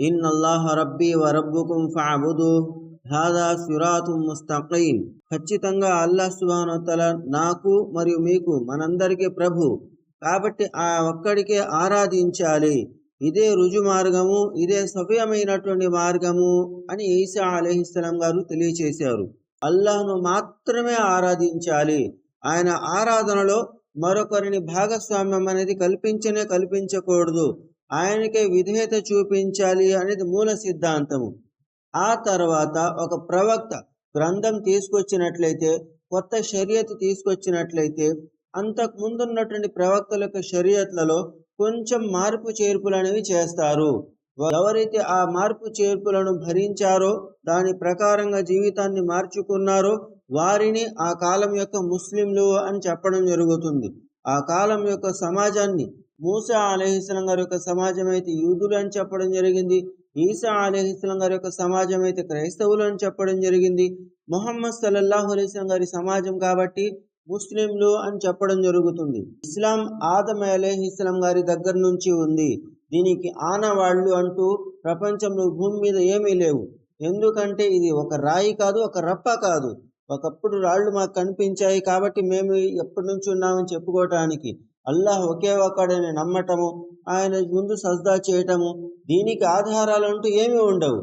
In అల్లాహ రబ్బీ వ రబ్బుకుం ఫఅబుదు హాదా సిరాతుం ముస్తకీం ఖచ్చితంగా అల్లాహ్ సుబానోతల నాకు మరియు మీకు మనందరికీ ప్రభు. కాబట్టి ఆ ఒక్కడికే ఆరాధించాలి. ఇదే రుజు మార్గము ఇదే సవ్యమైనటువంటి మార్గము అని ఈసా అలీహిస్సలాం గారు తెలియచేశారు. అల్లాహ్ను మాత్రమే ఆరాధించాలి. ఆయన ఆరాధనలో మరొకరిని భాగస్వామ్యం అనేది కల్పించనే కల్పించకూడదు. ఆయనకే విధేయత చూపించాలి అనేది మూల సిద్ధాంతము. ఆ తర్వాత ఒక ప్రవక్త గ్రంథం తీసుకొచ్చినట్లయితే కొత్త షరియత్ తీసుకొచ్చినట్లయితే అంతకు ముందున్నటువంటి ప్రవక్తల యొక్క షరియత్లలో కొంచెం మార్పు చేర్పులు అనేవి చేస్తారు. ఎవరైతే ఆ మార్పు చేర్పులను భరించారో దాని ప్రకారంగా జీవితాన్ని మార్చుకున్నారో వారిని ఆ కాలం యొక్క ముస్లింలు అని చెప్పడం జరుగుతుంది. ఆ కాలం యొక్క సమాజాన్ని మూసా అలహిస్లం గారి యొక్క సమాజం అయితే యూదులు అని చెప్పడం జరిగింది. ఈసా అలహిస్లం గారి యొక్క సమాజం అయితే క్రైస్తవులు అని చెప్పడం జరిగింది. మొహమ్మద్ సల్లల్లాహు అలైస్లం గారి సమాజం కాబట్టి ముస్లింలు అని చెప్పడం జరుగుతుంది. ఇస్లాం ఆదమ అలహిస్లం గారి దగ్గర నుంచి ఉంది. దీనికి ఆనవాళ్ళు అంటూ ప్రపంచంలో భూమి మీద ఏమీ లేవు. ఎందుకంటే ఇది ఒక రాయి కాదు ఒక రప్ప కాదు. ఒకప్పుడు రాళ్ళు మాకు కనిపించాయి కాబట్టి మేము ఎప్పటి నుంచి ఉన్నామని చెప్పుకోవటానికి అల్లాహ్ ఒకే ఒకడని నమ్మటము ఆయన ముందు సజ్దా చేయటము దీనికి ఆధారాలు అంటూ ఏమీ ఉండవు.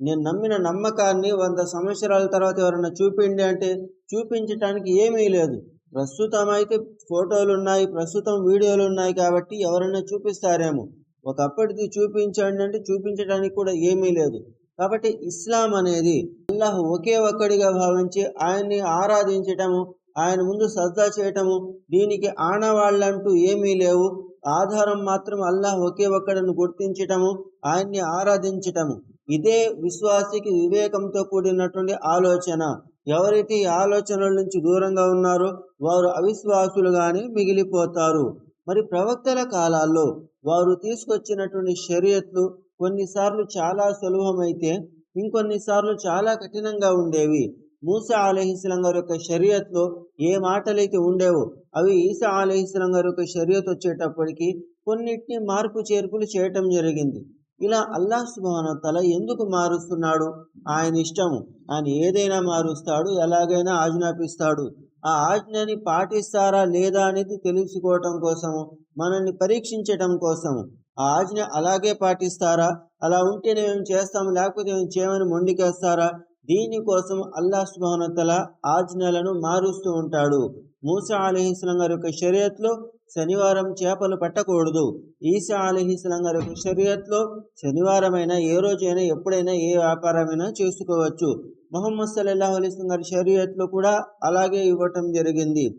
నేను నమ్మిన నమ్మకాన్ని వంద సంవత్సరాల తర్వాత ఎవరైనా చూపిండి అంటే చూపించటానికి ఏమీ లేదు. ప్రస్తుతం అయితే ఫోటోలు ఉన్నాయి ప్రస్తుతం వీడియోలు ఉన్నాయి కాబట్టి ఎవరైనా చూపిస్తారేమో. ఒకప్పటిది చూపించండి అంటే చూపించడానికి కూడా ఏమీ లేదు. కాబట్టి ఇస్లాం అనేది అల్లాహ్ ఒకే ఒక్కడిగా భావించి ఆయన్ని ఆరాధించటము ఆయన ముందు సజ్దా చేయటము దీనికి ఆనవాళ్ళంటూ ఏమీ లేవు. ఆధారం మాత్రం అల్లాహ్ ఒకే ఒక్కడను గుర్తించటము ఆయన్ని ఆరాధించటము. ఇదే విశ్వాసికి వివేకంతో కూడినటువంటి ఆలోచన. ఎవరైతే ఈ ఆలోచనల నుంచి దూరంగా ఉన్నారో వారు అవిశ్వాసులుగానే మిగిలిపోతారు. మరి ప్రవక్తల కాలాల్లో వారు తీసుకొచ్చినటువంటి షరియత్లు కొన్నిసార్లు చాలా సులభమైతే ఇంకొన్నిసార్లు చాలా కఠినంగా ఉండేవి. మూసా అలహిస్లం గారి యొక్క షరియత్లో ఏ మాటలైతే ఉండేవో అవి ఈసా అలహిస్లం గారి యొక్క షరియత్ వచ్చేటప్పటికి కొన్నిటిని మార్పు చేర్పులు చేయటం జరిగింది. ఇలా అల్లాహ్ సుబాన తల ఎందుకు మారుస్తున్నాడు? ఆయన ఇష్టము. ఆయన ఏదైనా మారుస్తాడు ఎలాగైనా ఆజ్ఞాపిస్తాడు. ఆ ఆజ్ఞని పాటిస్తారా లేదా అనేది తెలుసుకోవటం కోసము మనల్ని పరీక్షించటం కోసము. ఆ ఆజ్ఞ అలాగే పాటిస్తారా? అలా ఉంటేనే మేము చేస్తాము లేకపోతే మేము చేయమని మొండికేస్తారా? దీనికోసం అల్లాహ్ సుబానతల ఆజ్ఞలను మారుస్తూ ఉంటాడు. మూసా అలీహిస్లం గారి యొక్క షరియత్లో శనివారం చేపలు పట్టకూడదు. ఈసా అలీహిస్లం గారి యొక్క షరియత్లో శనివారమైనా ఏ రోజైనా ఎప్పుడైనా ఏ వ్యాపారమైనా చేసుకోవచ్చు. మొహమ్మద్ సల్లాహు అలీస్లం గారి షరియత్లో కూడా అలాగే ఇవ్వటం జరిగింది.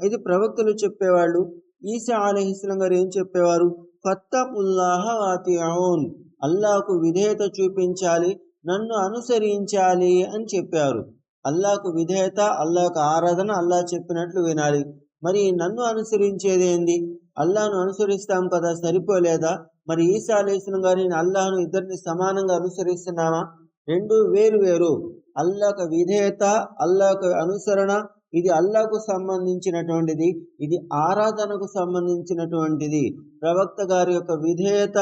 అయితే ప్రవక్తలు చెప్పేవాళ్ళు ఈసా అలీహిస్లం గారు ఏం చెప్పేవారు? ఫత్తకుల్లాహ వాతిఅన్ అల్లాహకు విధేయత చూపించాలి. నన్ను అనుసరించాలి అని చెప్పారు. అల్లాకు విధేయత అల్లాకు ఆరాధన అల్లాహ్ చెప్పినట్లు వినాలి. మరి నన్ను అనుసరించేదేంది అల్లాను అనుసరిస్తాం కదా సరిపోలేదా? మరి ఈసా అలీస్లం గారిని అల్లాను ఇద్దరిని సమానంగా అనుసరిస్తున్నామా? రెండు వేరు వేరు. అల్లాక విధేయత అల్లాక అనుసరణ ఇది అల్లాకు సంబంధించినటువంటిది ఇది ఆరాధనకు సంబంధించినటువంటిది. ప్రవక్త గారి యొక్క విధేయత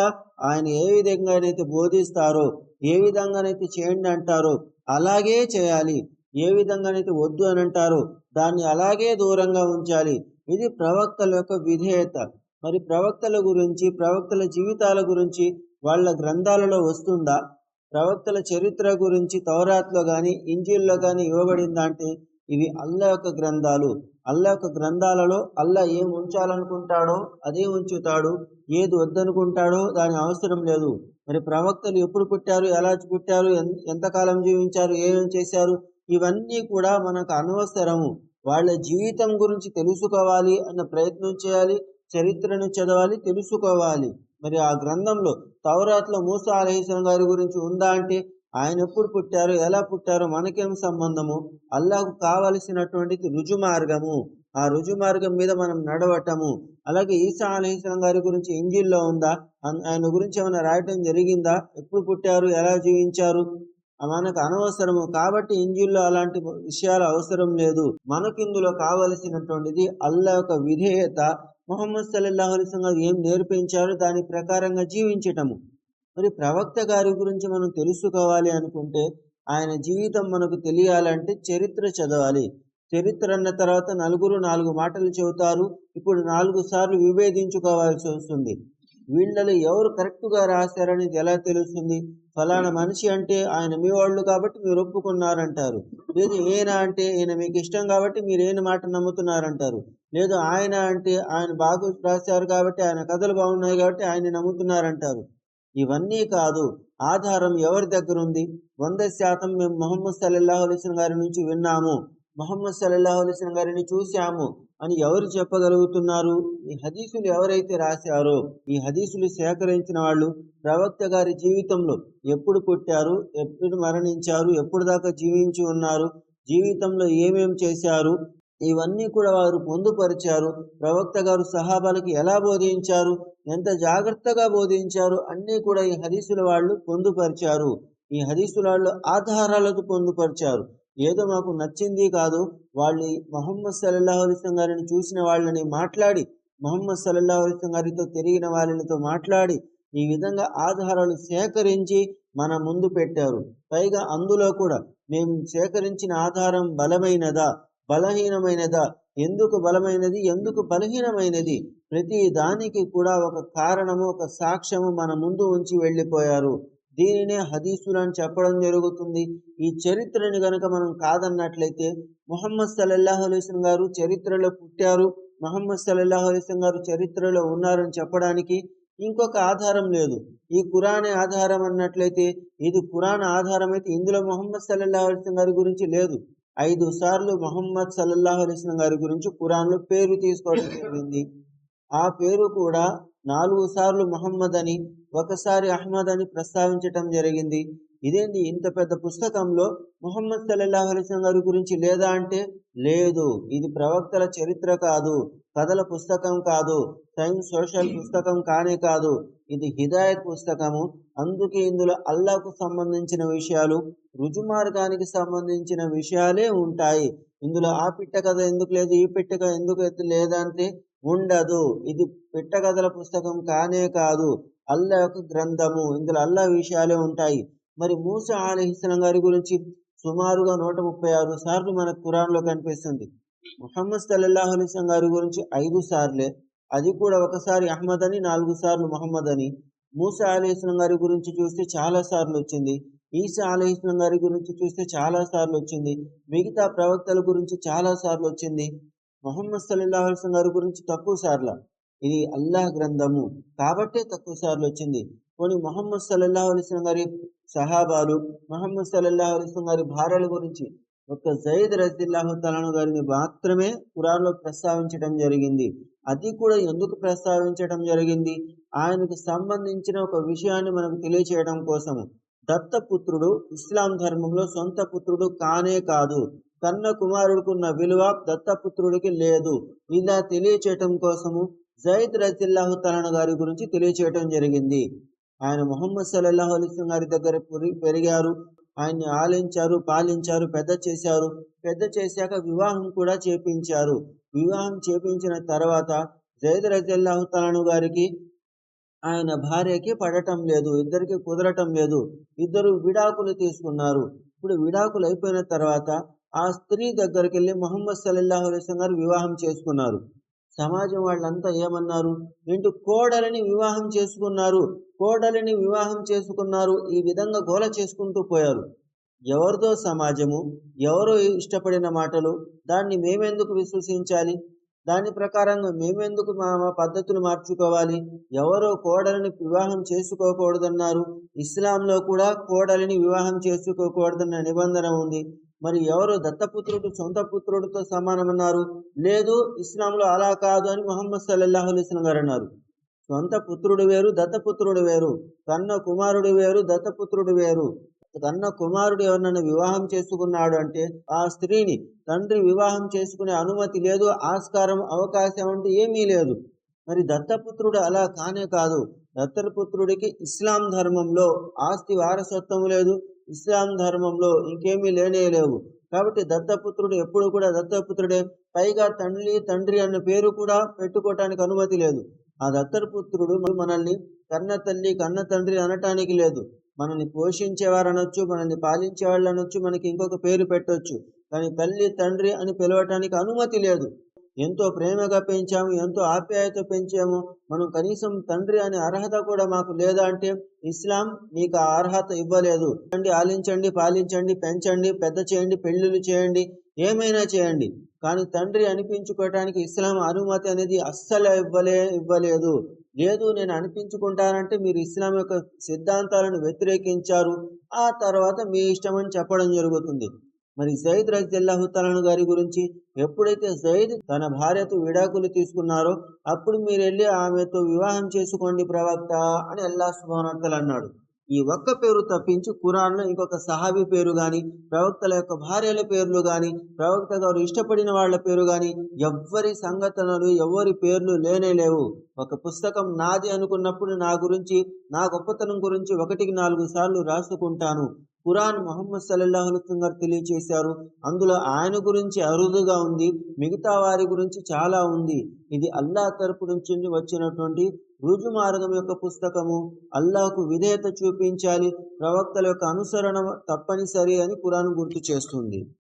ఆయన ఏ విధంగానైతే బోధిస్తారో ఏ విధంగానైతే చేయండి అంటారో అలాగే చేయాలి. ఏ విధంగానైతే వద్దు అని అంటారో దాన్ని అలాగే దూరంగా ఉంచాలి. ఇది ప్రవక్తల యొక్క విధేయత. మరి ప్రవక్తల గురించి ప్రవక్తల జీవితాల గురించి వాళ్ళ గ్రంథాలలో వస్తుందా? ప్రవక్తల చరిత్ర గురించి తౌరాత్లో కానీ ఇంజిల్లో కానీ ఇవ్వబడిందా అంటే ఇవి అల్లా యొక్క గ్రంథాలు. అల్లా యొక్క గ్రంథాలలో అల్లా ఏం ఉంచాలనుకుంటాడో అదే ఉంచుతాడు. ఏది వద్దనుకుంటాడో దాని అవసరం లేదు. మరి ప్రవక్తలు ఎప్పుడు పుట్టారు? ఎలా పుట్టారు? ఎంతకాలం జీవించారు? ఏమేం చేశారు? ఇవన్నీ కూడా మనకు అనవసరము. వాళ్ళ జీవితం గురించి తెలుసుకోవాలి అన్న ప్రయత్నం చేయాలి. చరిత్రను చదవాలి తెలుసుకోవాలి. మరి ఆ గ్రంథంలో తౌరాత్లో మూసా అలహిస్లం గారి గురించి ఉందా అంటే ఆయన ఎప్పుడు పుట్టారు ఎలా పుట్టారో మనకేం సంబంధము? అల్లాకు కావలసినటువంటిది రుజు మార్గము ఆ రుజు మార్గం మీద మనం నడవటము. అలాగే ఈసా అలహిస్లం గారి గురించి ఇంజిల్లో ఉందా? ఆయన గురించి ఏమైనా రాయటం జరిగిందా? ఎప్పుడు పుట్టారు ఎలా జీవించారు? మనకు అనవసరము. కాబట్టి ఇంజిల్లో అలాంటి విషయాలు అవసరం లేదు. మనకు ఇందులో కావలసినటువంటిది అల్లా యొక్క విధేయత. మొహమ్మద్ సల్లాహు అలైస్ గారు ఏం నేర్పించారు? దాని ప్రకారంగా జీవించటము. మరి ప్రవక్త గారి గురించి మనం తెలుసుకోవాలి అనుకుంటే ఆయన జీవితం మనకు తెలియాలంటే చరిత్ర చదవాలి. చరిత్ర అన్న తర్వాత నలుగురు నాలుగు మాటలు చెబుతారు. ఇప్పుడు నాలుగు సార్లు విభేదించుకోవాల్సి వస్తుంది. వీళ్ళలో ఎవరు కరెక్ట్గా రాశారనేది ఎలా తెలుస్తుంది? ఫలానా మనిషి అంటే ఆయన మీ వాళ్ళు కాబట్టి మీరు ఒప్పుకున్నారంటారు. లేదు ఈయన అంటే ఈయన మీకు ఇష్టం కాబట్టి మీరు ఈయన మాట నమ్ముతున్నారంటారు. లేదు ఆయన అంటే ఆయన బాగా రాశారు కాబట్టి ఆయన కథలు బాగున్నాయి కాబట్టి ఆయన నమ్ముతున్నారంటారు. ఇవన్నీ కాదు ఆధారం ఎవరి దగ్గర ఉంది వంద శాతం మేము మొహమ్మద్ సల్లల్లాహు అలైస్లం గారి నుంచి విన్నాము. మొహమ్మద్ సల్లల్లాహు అలైస్లం గారిని చూశాము. అని ఎవరు చెప్పగలుగుతున్నారు? ఈ హదీసులు ఎవరైతే రాశారో ఈ హదీసులు సేకరించిన వాళ్ళు ప్రవక్త గారి జీవితంలో ఎప్పుడు పుట్టారు? ఎప్పుడు మరణించారు? ఎప్పుడు దాకా జీవించి ఉన్నారు? జీవితంలో ఏమేం చేశారు? ఇవన్నీ కూడా వారు పొందుపరిచారు. ప్రవక్త గారు సహాబాలకి ఎలా బోధించారు? ఎంత జాగ్రత్తగా బోధించారు? అన్నీ కూడా ఈ హదీసుల వాళ్ళు పొందుపరిచారు. ఈ హదీసుల వాళ్ళు ఆధారాలతో పొందుపరిచారు. ఏదో మాకు నచ్చింది కాదు. వాళ్ళు మొహమ్మద్ సల్లల్లాహు అలిస్లం గారిని చూసిన వాళ్ళని మాట్లాడి మొహమ్మద్ సల్లల్లాహు అలిస్లం గారితో తిరిగిన వాళ్ళనితో మాట్లాడి ఈ విధంగా ఆధారాలు సేకరించి మన ముందు పెట్టారు. పైగా అందులో కూడా మేము సేకరించిన ఆధారం బలమైనదా? బలహీనమైనదా? ఎందుకు బలమైనది? ఎందుకు బలహీనమైనది? ప్రతి దానికి కూడా ఒక కారణము ఒక సాక్ష్యము మన ముందు ఉంచి వెళ్ళిపోయారు. దీనినే హదీసులు అని చెప్పడం జరుగుతుంది. ఈ చరిత్రని గనక మనం కాదన్నట్లయితే మొహమ్మద్ సల్లల్లాహు అలైస్లం గారు చరిత్రలో పుట్టారు. మొహమ్మద్ సల్లల్లాహు అలైస్లం గారు చరిత్రలో ఉన్నారని చెప్పడానికి ఇంకొక ఆధారం లేదు. ఈ కురానే ఆధారం అన్నట్లయితే ఇది కురాన్ ఆధారం అయితే ఇందులో మొహమ్మద్ సల్లల్లాహు అలైస్లం గారి గురించి లేదు. ఐదు సార్లు మహమ్మద్ సల్లల్లాహు అలైస్లం గారి గురించి కురాన్లో పేరు తీసుకోవడం జరిగింది. ఆ పేరు కూడా నాలుగు సార్లు మహమ్మద్ అని ఒకసారి అహ్మద్ అని ప్రస్తావించటం జరిగింది. ఇదేంటి ఇంత పెద్ద పుస్తకంలో ముహమ్మద్ సల్లల్లాహు అలిస్లం గారి గురించి లేదా అంటే లేదు. ఇది ప్రవక్తల చరిత్ర కాదు. కథల పుస్తకం కాదు. సైన్స్ సోషల్ పుస్తకం కానే కాదు. ఇది హిదాయత్ పుస్తకము. అందుకే ఇందులో అల్లాకు సంబంధించిన విషయాలు రుజుమార్గానికి సంబంధించిన విషయాలే ఉంటాయి. ఇందులో ఆ పిట్ట కథ ఎందుకు లేదు? ఈ పిట్ట కథ ఎందుకు లేదంటే ఉండదు. ఇది పిట్ట కథల పుస్తకం కానే కాదు. అల్లా యొక్క గ్రంథము. ఇందులో అల్లా విషయాలే ఉంటాయి. మరి మూసా అలీహిస్లాం గారి గురించి సుమారుగా నూట ముప్పై ఆరు సార్లు మన కురాన్లో కనిపిస్తుంది. ముహమ్మద్ సల్లల్లాహు అలీస్లాం గారి గురించి ఐదు సార్లే. అది కూడా ఒకసారి అహ్మద్ అని నాలుగు సార్లు మొహమ్మద్ అని. మూసా అలీస్లాం గారి గురించి చూస్తే చాలా సార్లు వచ్చింది. ఈసా అలీస్లాం గారి గురించి చూస్తే చాలా సార్లు వచ్చింది. మిగతా ప్రవక్తల గురించి చాలా సార్లు వచ్చింది. మొహమ్మద్ సల్లల్లాహు అలీస్లాం గారి గురించి తక్కువ సార్లు. ఇది అల్లాహ్ గ్రంథము. కాబట్టే తక్కువ సార్లు వచ్చింది. కొన్ని మొహమ్మద్ సల్లల్లాహు అలీస్లాం గారి సహాబాలు మహమ్మద్ సల్లల్లాహు అలీస్లం గారి భార్యల గురించి ఒక జయద్ రజిల్లాహు తలాను గారిని మాత్రమే కురాన్లో ప్రస్తావించడం జరిగింది. అది కూడా ఎందుకు ప్రస్తావించడం జరిగింది? ఆయనకు సంబంధించిన ఒక విషయాన్ని మనకు తెలియచేయడం కోసము. దత్తపుత్రుడు ఇస్లాం ధర్మంలో సొంత పుత్రుడు కానే కాదు. కన్న కుమారుడుకున్న విలువ దత్తపుత్రుడికి లేదు. ఇలా తెలియచేయటం కోసము జైద్ రజిల్లాహు తలను గారి గురించి తెలియచేయటం జరిగింది. ఆయన మొహమ్మద్ సల్లాహు అలీస్లం గారి దగ్గర పెరిగారు. ఆయన్ని ఆలించారు పాలించారు పెద్ద చేశారు. పెద్ద చేశాక వివాహం కూడా చేపించారు. వివాహం చేపించిన తర్వాత జైద్ రజల్లాహు తలను గారికి ఆయన భార్యకి పడటం లేదు ఇద్దరికి కుదరటం లేదు. ఇద్దరు విడాకులు తీసుకున్నారు. ఇప్పుడు విడాకులు అయిపోయిన తర్వాత ఆ స్త్రీ దగ్గరికి వెళ్ళి మొహమ్మద్ సల్లాహు అలైస్లం గారు వివాహం చేసుకున్నారు. సమాజం వాళ్ళంతా ఏమన్నారు? ఏంటి కోడలని వివాహం చేసుకున్నారు. కోడలిని వివాహం చేసుకున్నారు. ఈ విధంగా గోల చేసుకుంటూ పోయారు. ఎవరిదో సమాజము ఎవరో ఇష్టపడిన మాటలు దాన్ని మేమెందుకు విశ్వసించాలి? దాని ప్రకారంగా మేమెందుకు మా పద్ధతులు మార్చుకోవాలి? ఎవరో కోడలిని వివాహం చేసుకోకూడదన్నారు. ఇస్లాంలో కూడా కోడలిని వివాహం చేసుకోకూడదన్న నిబంధన ఉంది. మరి ఎవరు దత్తపుత్రుడు సొంత పుత్రుడితో సమానమన్నారు. లేదు ఇస్లాంలో అలా కాదు అని మొహమ్మద్ సల్లల్లాహు అలైస్లం గారు అన్నారు. సొంత పుత్రుడు వేరు దత్తపుత్రుడు వేరు. కన్న కుమారుడు వేరు దత్తపుత్రుడు వేరు. కన్న కుమారుడు ఎవరినైనా వివాహం చేసుకున్నాడు అంటే ఆ స్త్రీని తండ్రి వివాహం చేసుకునే అనుమతి లేదు ఆస్కారం అవకాశం అంటే ఏమీ లేదు. మరి దత్తపుత్రుడు అలా కానే కాదు. దత్తపుత్రుడికి ఇస్లాం ధర్మంలో ఆస్తి వారసత్వం లేదు ఇస్లాం ధర్మంలో ఇంకేమీ లేనే లేవు. కాబట్టి దత్తపుత్రుడు ఎప్పుడు కూడా దత్తపుత్రుడే పైగా తండ్రి తండ్రి అన్న పేరు కూడా పెట్టుకోవటానికి అనుమతి లేదు. ఆ దత్తపుత్రుడు మనల్ని కన్న తల్లి కన్న తండ్రి అనటానికి లేదు. మనల్ని పోషించేవారు అనొచ్చు మనల్ని పాలించేవాళ్ళు అనొచ్చు మనకి ఇంకొక పేరు పెట్టొచ్చు. కానీ తల్లి తండ్రి అని పిలవటానికి అనుమతి లేదు. ఎంతో ప్రేమగా పెంచాము ఎంతో ఆప్యాయత పెంచాము. మనం కనీసం తండ్రి అనే అర్హత కూడా మాకు లేదా అంటే ఇస్లాం మీకు ఆ అర్హత ఇవ్వలేదు. అండి ఆలించండి పాలించండి పెంచండి పెద్ద చేయండి పెళ్ళిళ్ళు చేయండి ఏమైనా చేయండి. కానీ తండ్రి అనిపించుకోవటానికి ఇస్లాం అనుమతి అనేది అస్సలు ఇవ్వలే ఇవ్వలేదు. లేదు నేను అనిపించుకుంటానంటే మీరు ఇస్లాం యొక్క సిద్ధాంతాలను వ్యతిరేకించారు. ఆ తర్వాత మీ ఇష్టం అని చెప్పడం జరుగుతుంది. మరి జైద్ రజల్లాహుతాలను గారి గురించి ఎప్పుడైతే జైద్ తన భార్యతో విడాకులు తీసుకున్నారో అప్పుడు మీరు వెళ్ళి ఆమెతో వివాహం చేసుకోండి ప్రవక్త అని అల్లా సుభానత్తలు అన్నాడు. ఈ ఒక్క పేరు తప్పించి కురాన్లో ఇంకొక సహాబీ పేరు కానీ ప్రవక్తల యొక్క భార్యల పేర్లు కానీ ప్రవక్త గారు ఇష్టపడిన వాళ్ళ పేరు కానీ ఎవ్వరి సంఘటనలు ఎవరి పేర్లు లేనే లేవు. ఒక పుస్తకం నాది అనుకున్నప్పుడు నా గురించి నా గొప్పతనం గురించి ఒకటికి నాలుగు సార్లు రాసుకుంటాను. ఖురాన్ మొహమ్మద్ సల్లల్లాహు గారు తెలియచేశారు. అందులో ఆయన గురించి అరుదుగా ఉంది మిగతా వారి గురించి చాలా ఉంది. ఇది అల్లాహ్ తరపు నుంచి వచ్చినటువంటి రుజు మార్గం యొక్క పుస్తకము. అల్లాహకు విధేయత చూపించాలి ప్రవక్తల యొక్క అనుసరణ తప్పనిసరి అని ఖురాన్ గుర్తు చేస్తుంది.